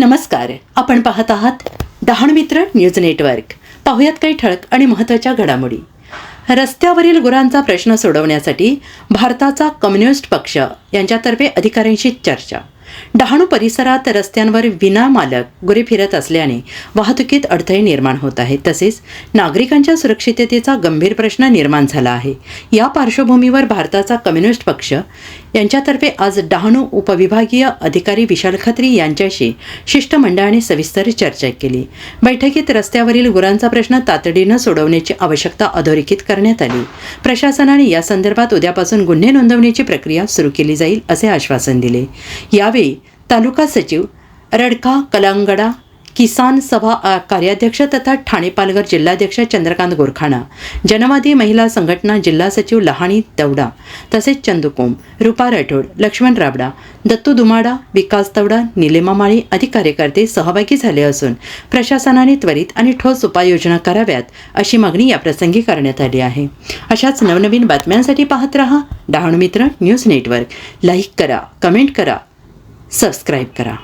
नमस्कार. आपण पाहत आहात डहाण मित्र न्यूज नेटवर्क. पाहुयात काही ठळक आणि महत्त्वाच्या घडामोडी. रस्त्यावरील गुरांचा प्रश्न सोडवण्यासाठी भारताचा कम्युनिस्ट पक्ष यांच्यातर्फे अधिकाऱ्यांशी चर्चा. डहाणू परिसरात रस्त्यांवर विनामालक गुरे फिरत असल्याने वाहतुकीत अडथळे निर्माण होत आहेत. तसेच नागरिकांच्या सुरक्षिततेचा गंभीर प्रश्न निर्माण झाला आहे. या पार्श्वभूमीवर भारताचा कम्युनिस्ट पक्ष यांच्यातर्फे आज डहाणू उपविभागीय अधिकारी विशाल खत्री यांच्याशी शिष्टमंडळाने सविस्तर चर्चा केली. बैठकीत रस्त्यावरील गुरांचा प्रश्न तातडीनं सोडवण्याची आवश्यकता अधोरेखित करण्यात आली. प्रशासनाने या संदर्भात उद्यापासून गुन्हे नोंदवण्याची प्रक्रिया सुरू केली जाईल असे आश्वासन दिले. यावेळी तालुका सचिव रडका कलांगडा किसान सभा कार्याध्यक्ष तथा ठाणे पालघर जिल्हाध्यक्ष चंद्रकांत गोरखाणा जनवादी महिला संघटना जिल्हा सचिव लहाणी तवडा तसेच चंदुकोम रुपा राठोड लक्ष्मण राबडा दत्तू दुमाडा विकास तवडा निलेमा माळी आदी कार्यकर्ते सहभागी झाले असून प्रशासनाने त्वरित आणि ठोस उपाययोजना कराव्यात अशी मागणी याप्रसंगी करण्यात आली आहे. अशाच नवनवीन बातम्यांसाठी पाहत रहा Dahanu Mitra news network. Like करा कमेंट करा सबस्क्राईब करा.